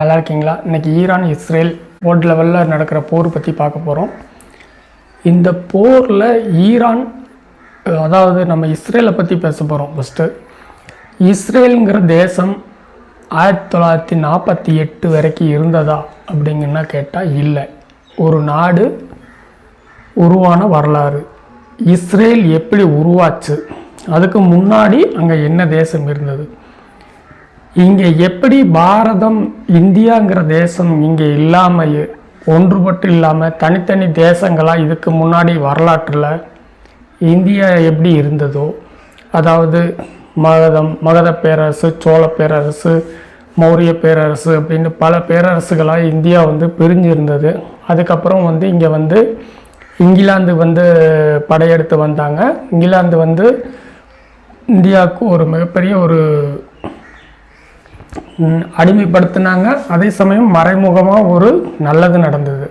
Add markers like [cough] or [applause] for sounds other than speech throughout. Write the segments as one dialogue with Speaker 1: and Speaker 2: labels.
Speaker 1: நல்லா இருக்கீங்களா? இன்னைக்கு ஈரான் இஸ்ரேல் போர்ட் லெவலில் நடக்கிற போர் பற்றி பார்க்க போகிறோம் இந்த போரில் ஈரான் அதாவது நம்ம இஸ்ரேலை பற்றி பேச போகிறோம் ஃபஸ்ட்டு இஸ்ரேலுங்கிற தேசம் ஆயிரத்தி தொள்ளாயிரத்தி நாற்பத்தி எட்டு வரைக்கும் இருந்ததா அப்படிங்கன்னா கேட்டால் இல்லை. ஒரு நாடு உருவான வரலாறு. இஸ்ரேல் எப்படி உருவாச்சு? அதுக்கு முன்னாடி அங்கே என்ன தேசம் இருந்தது? இங்கே எப்படி பாரதம் இந்தியாங்கிற தேசம் இங்கே இல்லாமல் ஒன்றுபட்டு இல்லாமல் தனித்தனி தேசங்களாக இதுக்கு முன்னாடி வரலாற்றில் இந்தியா எப்படி இருந்ததோ அதாவது மகதம் மகத பேரரசு சோழ பேரரசு மௌரிய பேரரசு அப்படின்னு பல பேரரசுகளாக இந்தியா வந்து பிரிஞ்சு இருந்தது அதுக்கப்புறம் வந்து இங்கே வந்து இங்கிலாந்து வந்து படையெடுத்து வந்தாங்க. இங்கிலாந்து வந்து இந்தியாவுக்கு ஒரு மிகப்பெரிய ஒரு அடிமைப்படுத்தினாங்க. அதே சமயம் மறைமுகமாக ஒரு நல்லது நடந்தது.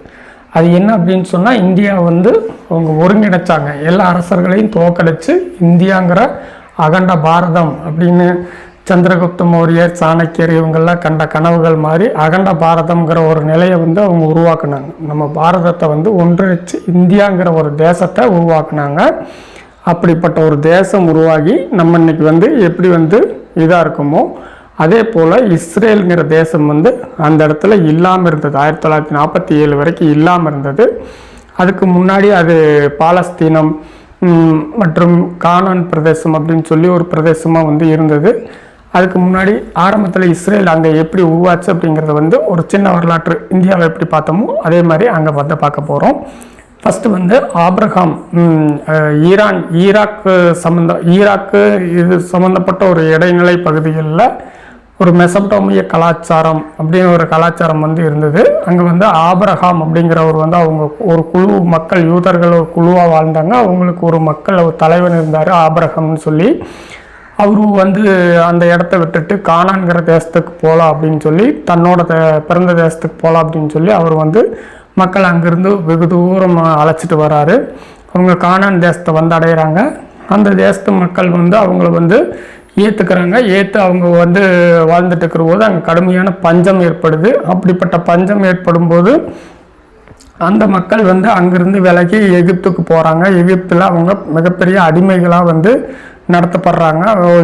Speaker 1: அது என்ன அப்படின்னு சொன்னால் இந்தியா வந்து அவங்க ஒருங்கிணைச்சாங்க. எல்லா அரசர்களையும் தோக்கடிச்சு இந்தியாங்கிற அகண்ட பாரதம் அப்படின்னு சந்திரகுப்த மௌரியர் சாணக்கியர் இவங்கெல்லாம் கண்ட கனவுகள் மாதிரி அகண்ட பாரதம்ங்கிற ஒரு நிலையை வந்து அவங்க உருவாக்குனாங்க. நம்ம பாரதத்தை வந்து ஒன்றிணைச்சு இந்தியாங்கிற ஒரு தேசத்தை உருவாக்குனாங்க. அப்படிப்பட்ட ஒரு தேசம் உருவாகி நம்ம இன்னைக்கு வந்து எப்படி வந்து இதாக இருக்குமோ அதே போல் இஸ்ரேலுங்கிற தேசம் வந்து அந்த இடத்துல இல்லாமல் இருந்தது. ஆயிரத்தி தொள்ளாயிரத்தி நாற்பத்தி ஏழு வரைக்கும் இல்லாமல் இருந்தது. அதுக்கு முன்னாடி அது பாலஸ்தீனம் மற்றும் கானான் பிரதேசம் அப்படின்னு சொல்லி ஒரு பிரதேசமாக வந்து இருந்தது. அதுக்கு முன்னாடி ஆரம்பத்தில் இஸ்ரேல் அங்கே எப்படி உருவாச்சு அப்படிங்கிறத வந்து ஒரு சின்ன வரலாற்று இந்தியாவை எப்படி பார்த்தோமோ அதே மாதிரி அங்கே வந்து பார்க்க போகிறோம் ஃபஸ்ட்டு வந்து ஆப்ரஹாம் ஈரான் ஈராக்கு சம்மந்த ஈராக்கு இது சம்மந்தப்பட்ட ஒரு இடைநிலை பகுதிகளில் ஒரு மெசப்டோமிய கலாச்சாரம் அப்படின்னு ஒரு கலாச்சாரம் வந்து இருந்தது. அங்கே வந்து ஆபரகாம் அப்படிங்கிறவர் வந்து அவங்க ஒரு குழு மக்கள் யூதர்கள் ஒரு குழுவாக வாழ்ந்தாங்க. அவங்களுக்கு ஒரு மக்கள் ஒரு தலைவன் இருந்தார் ஆபரகம்னு சொல்லி. அவரு வந்து அந்த இடத்த விட்டுட்டு காணான்கிற தேசத்துக்கு போகலாம் அப்படின்னு சொல்லி தன்னோட பிறந்த தேசத்துக்கு போகலாம் அப்படின்னு சொல்லி அவர் வந்து மக்கள் அங்கேருந்து வெகு தூரம் அழைச்சிட்டு வராரு. அவங்க காணான் தேசத்தை வந்து அடையிறாங்க. அந்த தேசத்து மக்கள் வந்து அவங்கள வந்து ஏற்றுக்கிறாங்க ஏற்று அவங்க வந்து வாழ்ந்துட்டு இருக்கிற போது அங்கே கடுமையான பஞ்சம் ஏற்படுது. அப்படிப்பட்ட பஞ்சம் ஏற்படும் போது அந்த மக்கள் வந்து அங்கிருந்து விலகி எகிப்துக்கு போகிறாங்க எகிப்தில் அவங்க மிகப்பெரிய அடிமைகளாக வந்து நடத்தப்படுறாங்க.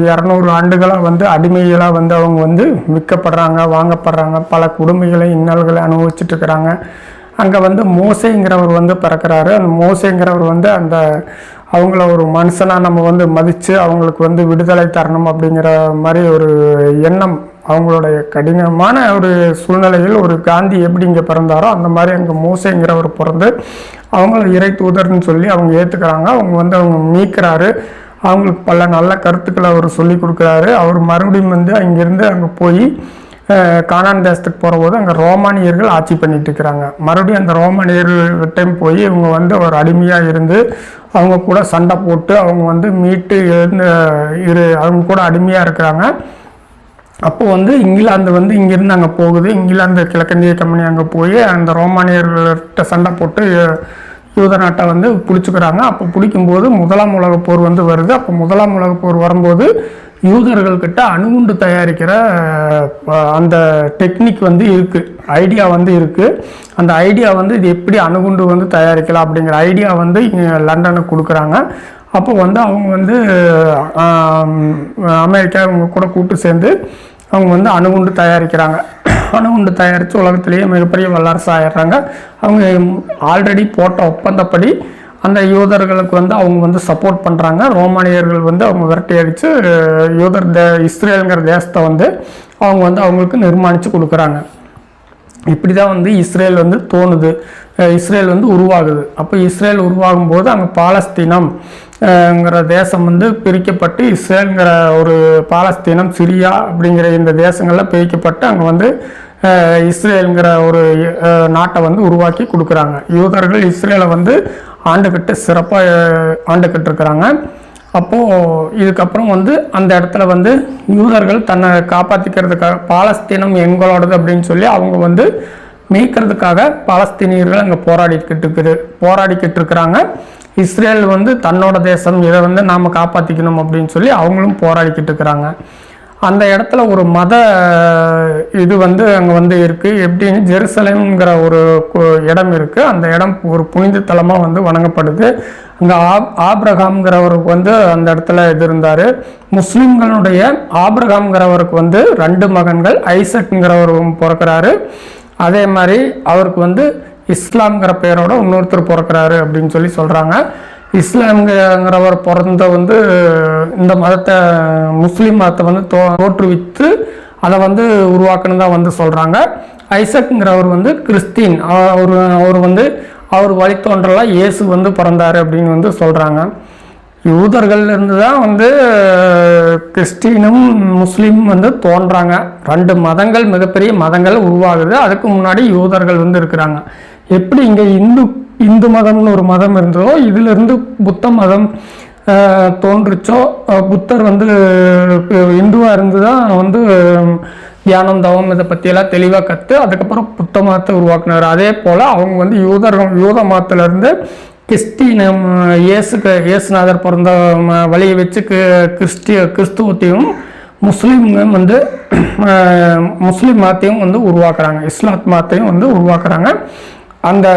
Speaker 1: இரநூறு ஆண்டுகளாக வந்து அடிமைகளாக வந்து அவங்க வந்து விற்கப்படுறாங்க வாங்கப்படுறாங்க. பல குடும்பங்களை இன்னல்களை அனுபவிச்சுட்டு இருக்கிறாங்க அங்கே வந்து மோசைங்கிறவர் வந்து பிறக்கிறாரு. அந்த மோசைங்கிறவர் வந்து அந்த அவங்கள ஒரு மனுஷனாக நம்ம வந்து மதித்து அவங்களுக்கு வந்து விடுதலை தரணும் அப்படிங்கிற மாதிரி ஒரு எண்ணம் அவங்களுடைய கடினமான ஒரு சூழ்நிலையில் ஒரு காந்தி எப்படி இங்கே பிறந்தாரோ அந்த மாதிரி அங்கே மூசைங்கிறவர் பிறந்து அவங்கள இறை தூதர்னு சொல்லி அவங்க ஏற்றுக்கிறாங்க அவங்க வந்து அவங்க மீட்கிறாரு. அவங்களுக்கு பல நல்ல கருத்துக்களை அவர் சொல்லி கொடுக்குறாரு. அவர் மறுபடியும் வந்து அங்கேருந்து அங்கே போய் கானான் தேசத்துக்கு போகிறபோது அங்கே ரோமானியர்கள் ஆட்சி பண்ணிட்டு இருக்கிறாங்க மறுபடியும் அந்த ரோமானியர்கள்கிட்டையும் போய் இவங்க வந்து ஒரு அடிமையாக இருந்து அவங்க கூட சண்டை போட்டு அவங்க வந்து மீட்டு எழுந்து இரு அவங்க கூட அடிமையாக இருக்கிறாங்க. அப்போ வந்து இங்கிலாந்து வந்து இங்கேருந்து அங்கே போகுது. இங்கிலாந்து கிழக்கிந்திய கம்பெனி அங்கே போய் அந்த ரோமானியர்கள்ட்ட சண்டை போட்டு யூத நாட்டை வந்து பிடிச்சிக்கிறாங்க. அப்போ பிடிக்கும்போது முதலாம் உலகப் போர் வந்து வருது. அப்போ முதலாம் உலகப் போர் வரும்போது யூதர்கள்கிட்ட அணுகுண்டு தயாரிக்கிற அந்த டெக்னிக் வந்து இருக்குது ஐடியா வந்து இருக்குது அந்த ஐடியா வந்து இது எப்படி அணுகுண்டு வந்து தயாரிக்கலாம் அப்படிங்கிற ஐடியா வந்து லண்டனுக்கு கொடுக்குறாங்க. அப்போ வந்து அவங்க வந்து அமெரிக்கா இவங்க கூட கூட்டு சேர்ந்து அவங்க வந்து அணுகுண்டு தயாரிக்கிறாங்க. அணுகுண்டு தயாரித்து உலகத்திலேயே மிகப்பெரிய வல்லரசு ஆயிடுறாங்க. அவங்க ஆல்ரெடி போட்ட ஒப்பந்தப்படி அந்த யூதர்களுக்கு வந்து அவங்க வந்து சப்போர்ட் பண்ணுறாங்க ரோமானியர்கள் வந்து அவங்க விரட்டி அடித்து யூதர் தே இஸ்ரேலுங்கிற தேசத்தை வந்து அவங்க வந்து அவங்களுக்கு நிர்மாணித்து கொடுக்குறாங்க. இப்படி தான் வந்து இஸ்ரேல் வந்து தோணுது. இஸ்ரேல் வந்து உருவாகுது. அப்போ இஸ்ரேல் உருவாகும் போது அங்கே பாலஸ்தீனம் ங்கிற தேசம் வந்து பிரிக்கப்பட்டு இஸ்ரேலுங்கிற ஒரு பாலஸ்தீனம் சிரியா அப்படிங்கிற இந்த தேசங்கள்லாம் பிரிக்கப்பட்டு அங்கே வந்து இஸ்ரேலுங்கிற ஒரு நாட்டை வந்து உருவாக்கி கொடுக்குறாங்க. யூதர்கள் இஸ்ரேலை வந்து ஆண்டுகிட்டு சிறப்பாக ஆண்டுக்கிட்டு இருக்கிறாங்க அப்போது இதுக்கப்புறம் வந்து அந்த இடத்துல வந்து யூதர்கள் தன்னை காப்பாற்றிக்கிறதுக்காக பாலஸ்தீனம் எங்களோடது அப்படின்னு சொல்லி அவங்க வந்து மீட்கிறதுக்காக பாலஸ்தீனியர்கள் அங்கே போராடிக்கிட்டு இருக்குது போராடிக்கிட்டு இருக்கிறாங்க இஸ்ரேல் வந்து தன்னோட தேசம் இதை வந்து நாம் காப்பாற்றிக்கணும் அப்படின்னு சொல்லி அவங்களும் போராடிக்கிட்டு இருக்கிறாங்க அந்த இடத்துல ஒரு மத இது வந்து அங்கே வந்து இருக்குது எப்படின்னு ஜெருசலேம்ங்கிற ஒரு கு- இடம் இருக்குது அந்த இடம் ஒரு புனித தலமாக வந்து வணங்கப்படுது. அங்கே ஆப் ஆப்ரஹாம்ங்கிறவருக்கு வந்து அந்த இடத்துல இது இருந்தார். முஸ்லீம்களுடைய ஆப்ரஹாம்ங்கிறவருக்கு வந்து ரெண்டு மகன்கள் ஐசக்ங்கிறவரும் பிறக்கிறாரு. அதே மாதிரி அவருக்கு வந்து இஸ்லாம்ங்கிற பேரோட இன்னொருத்தர் பிறக்கிறாரு அப்படின்னு சொல்லி சொல்கிறாங்க இஸ்லாம்ங்கிறவர் பிறந்த வந்து இந்த மதத்தை முஸ்லீம் மதத்தை வந்து தோ தோற்றுவித்து அதை வந்து உருவாக்குன்னு தான் வந்து சொல்கிறாங்க ஐசக்ங்கிறவர் வந்து கிறிஸ்டின் அவர் அவர் வந்து அவர் வழித்தோன்றலாக இயேசு வந்து பிறந்தார் அப்படின்னு வந்து சொல்கிறாங்க யூதர்கள்லேருந்து தான் வந்து கிறிஸ்டினும் முஸ்லீம் வந்து தோன்றாங்க. ரெண்டு மதங்கள் மிகப்பெரிய மதங்கள் உருவாகுது. அதுக்கு முன்னாடி யூதர்கள் வந்து இருக்கிறாங்க. எப்படி இங்கே இந்து இந்து மதம்னு ஒரு மதம் இருந்ததோ இதிலிருந்து புத்த மதம் தோன்றுச்சோ புத்தர் வந்து இந்துவாக இருந்து தான் வந்து தியானம் தவம் இதை பற்றியெல்லாம் தெளிவாக கற்று அதுக்கப்புறம் புத்த மதத்தை உருவாக்குனார். அதே போல் அவங்க வந்து யூதர்கள் யூத மதத்துலேருந்து கிறிஸ்டினம் இயேசுக்கு இயேசுநாதர் பிறந்த ம- வழியை வச்சு கி- கிறிஸ்டிய கிறிஸ்துவத்தையும் முஸ்லீம்களும் வந்து முஸ்லீம் மதத்தையும் வந்து உருவாக்குறாங்க. இஸ்லாத் மதத்தையும் வந்து உருவாக்குறாங்க. அந்த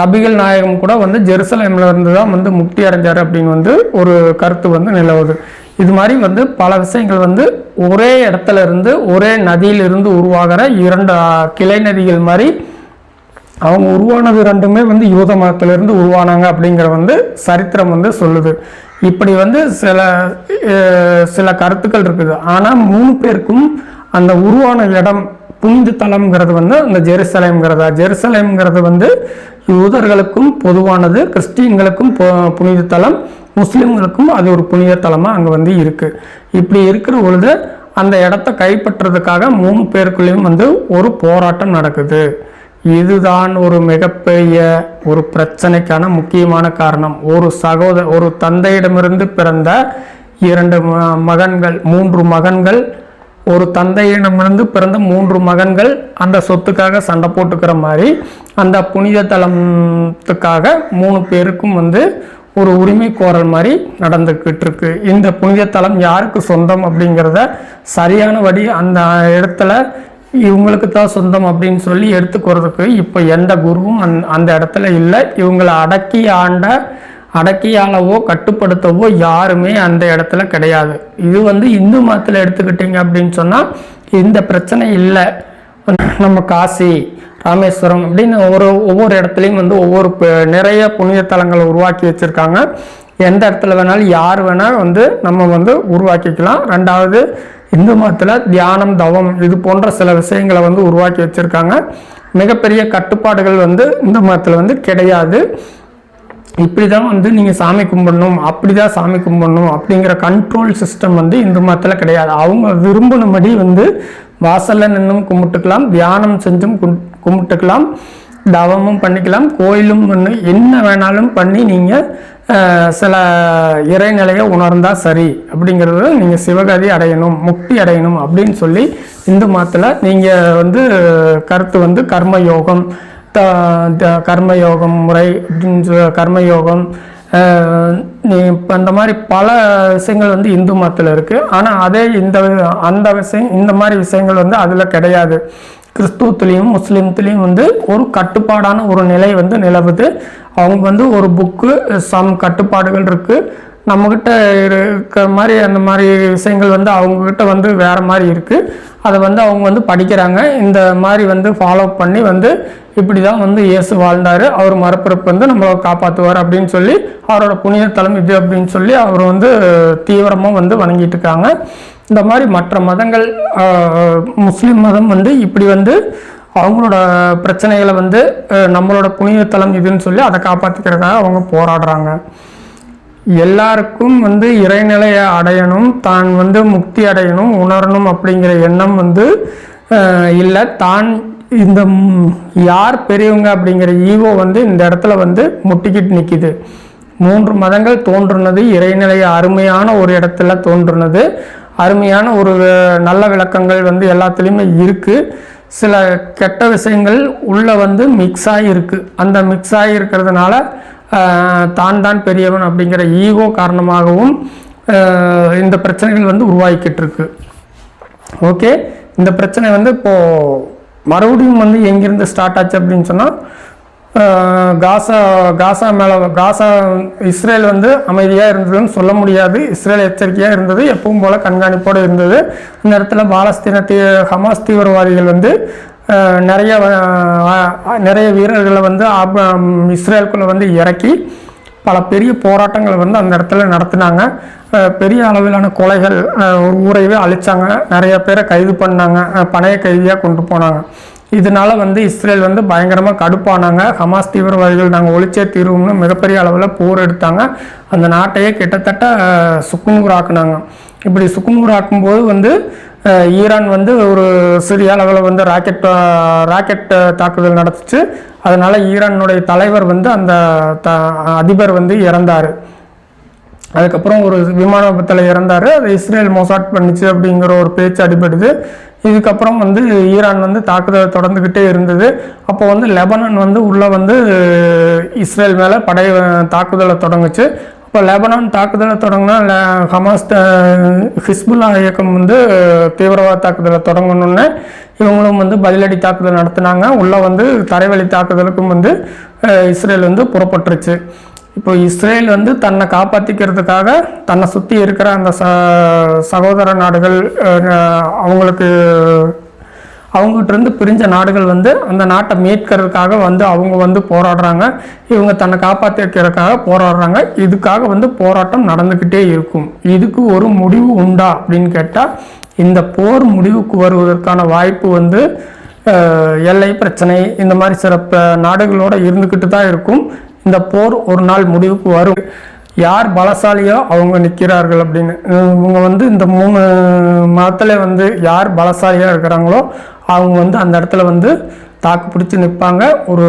Speaker 1: நபிகள் நாயகம் கூட வந்து ஜெருசலேமில் இருந்து தான் வந்து முக்தி அடைஞ்சார் அப்படின்னு வந்து ஒரு கருத்து வந்து நிலவுது. இது மாதிரி வந்து பல விஷயங்கள் வந்து ஒரே இடத்துல இருந்து ஒரே நதியிலிருந்து உருவாகிற இரண்டு கிளை நதிகள் மாதிரி அவங்க உருவானது ரெண்டுமே வந்து யூத மதத்திலிருந்து உருவானாங்க அப்படிங்கிற வந்து சரித்திரம் வந்து சொல்லுது. இப்படி வந்து சில சில கருத்துக்கள் இருக்குது. ஆனால் மூணு பேருக்கும் அந்த உருவான இடம் புனித தலம்ங்கிறது வந்து அந்த ஜெருசலேம்ங்கிறதா? ஜெருசலேம்ங்கிறது வந்து யூதர்களுக்கும் பொதுவானது கிறிஸ்டியன்களுக்கும் புனித தலம் முஸ்லீம்களுக்கும் அது ஒரு புனித தலமாக அங்கே வந்து இருக்குது இப்படி இருக்கிற பொழுது அந்த இடத்த கைப்பற்றுறதுக்காக மூணு பேருக்குள்ளேயும் வந்து ஒரு போராட்டம் நடக்குது. இதுதான் ஒரு மிகப்பெரிய ஒரு பிரச்சனைக்கான முக்கியமான காரணம். ஒரு சகோதர ஒரு தந்தையிடமிருந்து பிறந்த இரண்டு ம- மகன்கள் மூன்று மகன்கள் ஒரு தந்தையிடமிருந்து பிறந்த மூன்று மகன்கள் அந்த சொத்துக்காக சண்டை போட்டுக்கிற மாதிரி அந்த புனித தலத்துக்காக மூணு பேருக்கும் வந்து ஒரு உரிமை கோரல் மாதிரி நடந்துக்கிட்டு இருக்கு இந்த புனித தலம் யாருக்கு சொந்தம் அப்படிங்கிறத சரியான வழி அந்த இடத்துல இவங்களுக்கு தான் சொந்தம் அப்படின்னு சொல்லி எடுத்துக்கிறதுக்கு இப்போ எந்த குருவும் அந் அந்த இடத்துல இல்லை. இவங்களை அடக்கி ஆண்ட அடக்கியாலவோ கட்டுப்படுத்தவோ யாருமே அந்த இடத்துல கிடையாது. இது வந்து இந்து மதத்தில் எடுத்துக்கிட்டீங்க அப்படின்னு சொன்னால் இந்த பிரச்சனை இல்லை. நம்ம காசி ராமேஸ்வரம் அப்படின்னு ஒரு ஒவ்வொரு இடத்துலையும் வந்து ஒவ்வொரு நிறைய புனித தலங்களை உருவாக்கி வச்சுருக்காங்க. எந்த இடத்துல வேணாலும் யார் வேணால் வந்து நம்ம வந்து உருவாக்கிக்கலாம். ரெண்டாவது இந்து மதத்தில் தியானம் தவம் இது போன்ற சில விஷயங்களை வந்து உருவாக்கி வச்சுருக்காங்க. மிகப்பெரிய கட்டுப்பாடுகள் வந்து இந்து மதத்தில் வந்து கிடையாது. இப்படி தான் வந்து நீங்கள் சாமி கும்பிடணும் அப்படி தான் சாமி கும்பிடணும் அப்படிங்கிற கண்ட்ரோல் சிஸ்டம் வந்து இந்து மதத்தில் கிடையாது. அவங்க விரும்பினபடி வந்து வாசலில் நின்றும் கும்பிட்டுக்கலாம் தியானம் செஞ்சும் கும்பிட்டுக்கலாம் தவமும் பண்ணிக்கலாம் கோயிலும் பண்ணு என்ன வேணாலும் பண்ணி நீங்கள் சில இறைநிலையை உணர்ந்தால் சரி அப்படிங்கிறது நீங்கள் சிவகதி அடையணும் முக்தி அடையணும் அப்படின்னு சொல்லி இந்து மதத்தில் நீங்கள் வந்து கருத்து வந்து கர்ம யோகம் த- கர்மயோகம் முறை அப்படின்னு சொ- கர்மயோகம் நீ இப்போ இந்த மாதிரி பல விஷயங்கள் வந்து இந்து மதத்தில் இருக்குது ஆனால் அதே இந்த அந்த விஷயம் இந்த மாதிரி விஷயங்கள் வந்து அதில் கிடையாது. கிறிஸ்துவத்துலேயும் முஸ்லீம்த்துலேயும் வந்து ஒரு கட்டுப்பாடான ஒரு நிலை வந்து நிலவுது. அவங்க வந்து ஒரு புக்கு சம் கட்டுப்பாடுகள் இருக்குது நம்மக்கிட்ட இருக்கிற மாதிரி அந்த மாதிரி விஷயங்கள் வந்து அவங்கக்கிட்ட வந்து வேறு மாதிரி இருக்குது அதை வந்து அவங்க வந்து படிக்கிறாங்க. இந்த மாதிரி வந்து ஃபாலோ பண்ணி வந்து இப்படி தான் வந்து இயேசு வாழ்ந்தார். அவர் மறுபிறப்பு வந்து நம்மளை காப்பாற்றுவார் அப்படின்னு சொல்லி அவரோட புனித தலம் இது அப்படின்னு சொல்லி அவர் வந்து தீவிரமாக வந்து வணங்கிட்டு இருக்காங்க. இந்த மாதிரி மற்ற மதங்கள் முஸ்லீம் மதம் வந்து இப்படி வந்து அவங்களோட பிரச்சனைகளை வந்து நம்மளோட புனித தலம் இதுன்னு சொல்லி அதை காப்பாற்றிக்கிறதுக்காக அவங்க போராடுறாங்க. எல்லாருக்கும் வந்து இறைநிலையை அடையணும் தான் வந்து முக்தி அடையணும் உணரணும் அப்படிங்கிற எண்ணம் வந்து இல்லை. தான் இந்த யார் பெரியவங்க அப்படிங்கிற ஈகோ வந்து இந்த இடத்துல வந்து முட்டிக்கிட்டு நிற்கிது மூன்று மதங்கள் தோன்றுனது இறைநிலைய அருமையான ஒரு இடத்துல தோன்றுனது. அருமையான ஒரு நல்ல விளக்கங்கள் வந்து எல்லாத்துலேயுமே இருக்குது சில கெட்ட விஷயங்கள் உள்ளே வந்து மிக்ஸ் ஆகிருக்கு அந்த மிக்ஸ் ஆகி இருக்கிறதுனால தான் தான் பெரியவன் அப்படிங்கிற ஈகோ காரணமாகவும் இந்த பிரச்சனைகள் வந்து உருவாகிக்கிட்டு இருக்கு ஓகே? இந்த பிரச்சனை வந்து இப்போது மறுபடியும் வந்து எங்கேருந்து ஸ்டார்ட் ஆச்சு அப்படின்னு சொன்னால் காசா காசா மேலே காசா இஸ்ரேல் வந்து அமைதியாக இருந்ததுன்னு சொல்ல முடியாது. இஸ்ரேல் எச்சரிக்கையாக இருந்தது எப்பவும் போல் கண்காணிப்போடு இருந்தது. இந்த இடத்துல பாலஸ்தீன தீ ஹமாஸ் தீவிரவாதிகள் வந்து நிறைய நிறைய வீரர்களை வந்து ஆப்- இஸ்ரேலுக்குள்ளே வந்து இறக்கி பல பெரிய போராட்டங்களை வந்து அந்த இடத்துல நடத்தினாங்க. பெரிய அளவிலான கொலைகள் ஒரு ஊரையவே அழிச்சாங்க. நிறைய பேரை கைது பண்ணாங்க. பணைய கைதியாக கொண்டு போனாங்க. இதனால வந்து இஸ்ரேல் வந்து பயங்கரமாக கடுப்பானாங்க. ஹமாஸ் தீவிரவாதிகள் நாங்கள் ஒழிச்சே தீர்வோம்னு மிகப்பெரிய அளவில் போர் எடுத்தாங்க. அந்த நாட்டையே கிட்டத்தட்ட சுக்குநூறாக்குனாங்க. ஆக்குனாங்க இப்படி சுக்குநூறு ஆக்கும்போது வந்து ஈரான் வந்து ஒரு சிறிய அளவில் வந்து ராக்கெட் ராக்கெட் தாக்குதல் நடத்துச்சு. அதனால் ஈரானுடைய தலைவர் வந்து அந்த த அதிபர் வந்து இறந்தார். அதுக்கப்புறம் ஒரு விமான விபத்தில் இறந்தார். அது இஸ்ரேல் மொசாட் பண்ணிச்சு அப்படிங்கிற ஒரு பேச்சு அடிபடுது. இதுக்கப்புறம் வந்து ஈரான் வந்து தாக்குதல் தொடர்ந்துக்கிட்டே இருந்தது. அப்போ வந்து லெபனான் வந்து உள்ளே வந்து இஸ்ரேல் மேலே படை தாக்குதலை தொடங்குச்சு. இப்போ லெபனான் தாக்குதலை தொடங்கினா ல- ஹமாஸ் ஹிஸ்புல்லா இயக்கம் வந்து தீவிரவாத தாக்குதலை தொடங்கணுன்னு இவங்களும் வந்து பதிலடி தாக்குதல் நடத்தினாங்க. உள்ளே வந்து தரைவழி தாக்குதலுக்கும் வந்து இஸ்ரேல் வந்து புறப்பட்டுருச்சு. இப்போ இஸ்ரேல் வந்து தன்னை காப்பாற்றிக்கிறதுக்காக தன்னை சுற்றி இருக்கிற அந்த ச சகோதர நாடுகள் அவங்களுக்கு அவங்ககிட்ட இருந்து பிரிஞ்ச நாடுகள் வந்து அந்த நாட்டை மீட்கிறதுக்காக வந்து அவங்க வந்து போராடுறாங்க. இவங்க தன்னை காப்பாற்றிக்கிறதுக்காக போராடுறாங்க. இதுக்காக வந்து போராட்டம் நடந்துக்கிட்டே இருக்கும். இதுக்கு ஒரு முடிவு உண்டா அப்படின்னு கேட்டால் இந்த போர் முடிவுக்கு வருவதற்கான வாய்ப்பு வந்து எல்லை பிரச்சனை இந்த மாதிரி சில ப- நாடுகளோட இருந்துக்கிட்டு தான் இருக்கும். இந்த போர் ஒரு நாள் முடிவுக்கு வரும். யார் பலசாலியோ அவங்க நிற்கிறார்கள் அப்படின்னு. இவங்க வந்து இந்த மூணு மதத்தில் வந்து யார் பலசாலியாக இருக்கிறாங்களோ அவங்க வந்து அந்த இடத்துல வந்து தாக்கு பிடிச்சி நிற்பாங்க. ஒரு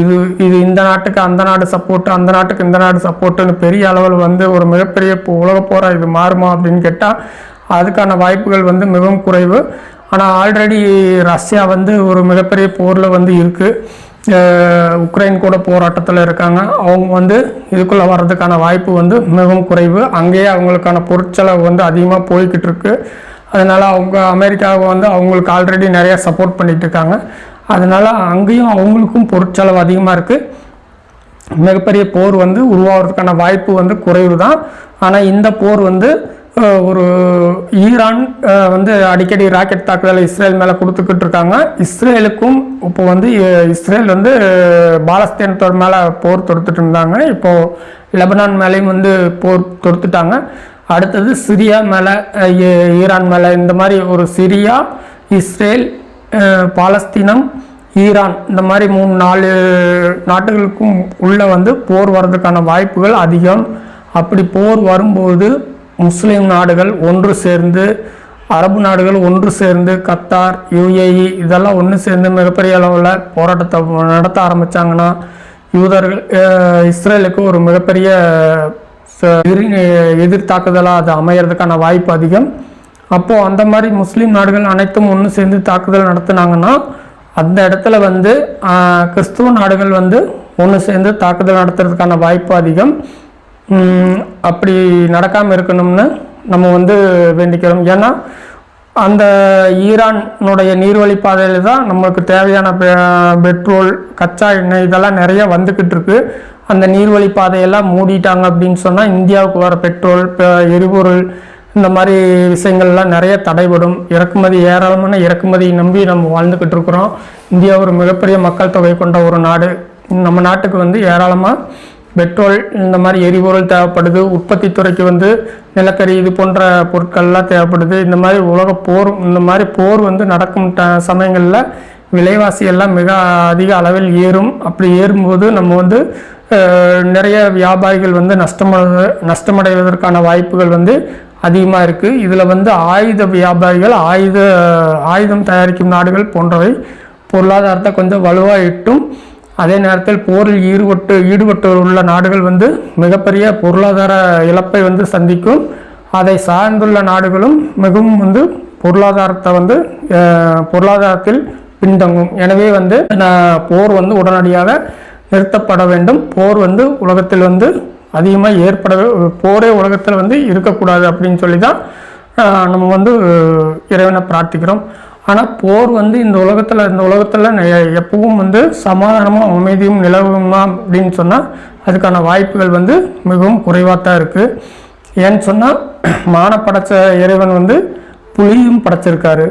Speaker 1: இது இது இந்த நாட்டுக்கு அந்த நாடு சப்போர்ட்டு அந்த நாட்டுக்கு இந்த நாடு சப்போர்ட்டுன்னு பெரிய அளவில் வந்து ஒரு மிகப்பெரிய இப்போ உலக போகிற இது மாறுமா அப்படின்னு கேட்டால் அதுக்கான வாய்ப்புகள் வந்து மிகவும் குறைவு. ஆனால் ஆல்ரெடி ரஷ்யா வந்து ஒரு மிகப்பெரிய போரில் வந்து இருக்குது உக்ரைன் கூட போராட்டத்தில் இருக்காங்க. அவங்க வந்து இதுக்குள்ளே வர்றதுக்கான வாய்ப்பு வந்து மிகவும் குறைவு. அங்கேயே அவங்களுக்கான பொருட்செலவு வந்து அதிகமாக போய்கிட்டு இருக்கு. அதனால் அவங்க அமெரிக்காவை வந்து அவங்களுக்கு ஆல்ரெடி நிறையா சப்போர்ட் பண்ணிட்டு இருக்காங்க. அதனால் அங்கேயும் அவங்களுக்கும் பொருட்செலவு அதிகமாக இருக்குது மிகப்பெரிய போர் வந்து உருவாகிறதுக்கான வாய்ப்பு வந்து குறைவு தான் ஆனால் இந்த போர் வந்து ஒரு ஈரான் வந்து அடிக்கடி ராக்கெட் தாக்குதலை இஸ்ரேல் மேலே கொடுத்துக்கிட்டு இருக்காங்க. இஸ்ரேலுக்கும் இப்போ வந்து இஸ்ரேல் வந்து பாலஸ்தீனத்தோர் மேலே போர் தொடுத்துட்டு இருந்தாங்க. இப்போது லெபனான் மேலேயும் வந்து போர் தொடுத்துட்டாங்க. அடுத்தது சிரியா மேலே ஈரான் மேலே. இந்த மாதிரி ஒரு சிரியா இஸ்ரேல் பாலஸ்தீனம் ஈரான் இந்த மாதிரி மூணு நாலு நாடுகளுக்கும் உள்ளே வந்து போர் வர்றதுக்கான வாய்ப்புகள் அதிகம். அப்படி போர் வரும்போது முஸ்லீம் நாடுகள் ஒன்று சேர்ந்து அரபு நாடுகள் ஒன்று சேர்ந்து கத்தார் யுஏஇ இதெல்லாம் ஒன்று சேர்ந்து மிகப்பெரிய அளவில் போராட்டத்தை நடத்த ஆரம்பித்தாங்கன்னா யூதர்கள் இஸ்ரேலுக்கு ஒரு மிகப்பெரிய ச- எதிர் தாக்குதலாக அது அமையறதுக்கான வாய்ப்பு அதிகம். அப்போது அந்த மாதிரி முஸ்லீம் நாடுகள் அனைத்தும் ஒன்று சேர்ந்து தாக்குதல் நடத்துனாங்கன்னா அந்த இடத்துல வந்து கிறிஸ்துவ நாடுகள் வந்து ஒன்று சேர்ந்து தாக்குதல் நடத்துறதுக்கான வாய்ப்பு அதிகம். அப்படி நடக்காமல் இருக்கணும்னு நம்ம வந்து வேண்டிக்கிறோம். ஏன்னா அந்த ஈரானுடைய நீர்வழி பாதையில் தான் நம்மளுக்கு தேவையான பெ- பெட்ரோல் கச்சா எண்ணெய் இதெல்லாம் நிறைய வந்துக்கிட்டு இருக்கு. அந்த நீர்வழி பாதையெல்லாம் மூடிட்டாங்க அப்படின்னு சொன்னால் இந்தியாவுக்கு வர பெட்ரோல் எரிபொருள் இந்த மாதிரி விஷயங்கள்லாம் நிறைய தடைபடும். இறக்குமதி ஏராளமான இறக்குமதியை நம்பி நம்ம வாழ்ந்துக்கிட்டு இருக்கிறோம். இந்தியா ஒரு மிகப்பெரிய மக்கள் தொகை கொண்ட ஒரு நாடு. நம்ம நாட்டுக்கு வந்து ஏராளமாக பெட்ரோல் இந்த மாதிரி எரிபொருள் தேவைப்படுது. உற்பத்தி துறைக்கு வந்து நிலக்கரி இது போன்ற பொருட்கள்லாம் தேவைப்படுது. இந்த மாதிரி உலக போர் இந்த மாதிரி போர் வந்து நடக்கும் ட சமயங்களில் விலைவாசி எல்லாம் மிக அதிக அளவில் ஏறும். அப்படி ஏறும்போது நம்ம வந்து நிறைய வியாபாரிகள் வந்து நஷ்டமடை நஷ்டமடைவதற்கான வாய்ப்புகள் வந்து அதிகமாக இருக்குது இதில் வந்து ஆயுத வியாபாரிகள் ஆயுத ஆயுதம் தயாரிக்கும் நாடுகள் போன்றவை பொருளாதாரத்தை கொஞ்சம் வலுவாக இட்டும் அதே நேரத்தில் போரில் ஈடுபட்டு ஈடுபட்டு உள்ள நாடுகள் வந்து மிகப்பெரிய பொருளாதார இழப்பை வந்து சந்திக்கும். அதை சார்ந்துள்ள நாடுகளும் மிகவும் வந்து பொருளாதாரத்தை வந்து பொருளாதாரத்தில் பின்தங்கும். எனவே வந்து போர் வந்து உடனடியாக நிறுத்தப்பட வேண்டும். போர் வந்து உலகத்தில் வந்து அதிகமாக ஏற்பட போரே உலகத்தில் வந்து இருக்கக்கூடாது அப்படின்னு சொல்லி தான் நம்ம வந்து இறைவனை பிரார்த்திக்கிறோம். ஆனால் போர் வந்து இந்த உலகத்தில் இந்த உலகத்தில் எப்பவும் வந்து சமாதானமும் அமைதியும் நிலவுமா அப்படின்னு சொன்னால் அதுக்கான வாய்ப்புகள் வந்து மிகவும் குறைவாக தான் இருக்குது ஏன்னு சொன்னால் [clears throat] மான படைச்ச இறைவன் வந்து புலியும் படைச்சிருக்காரு.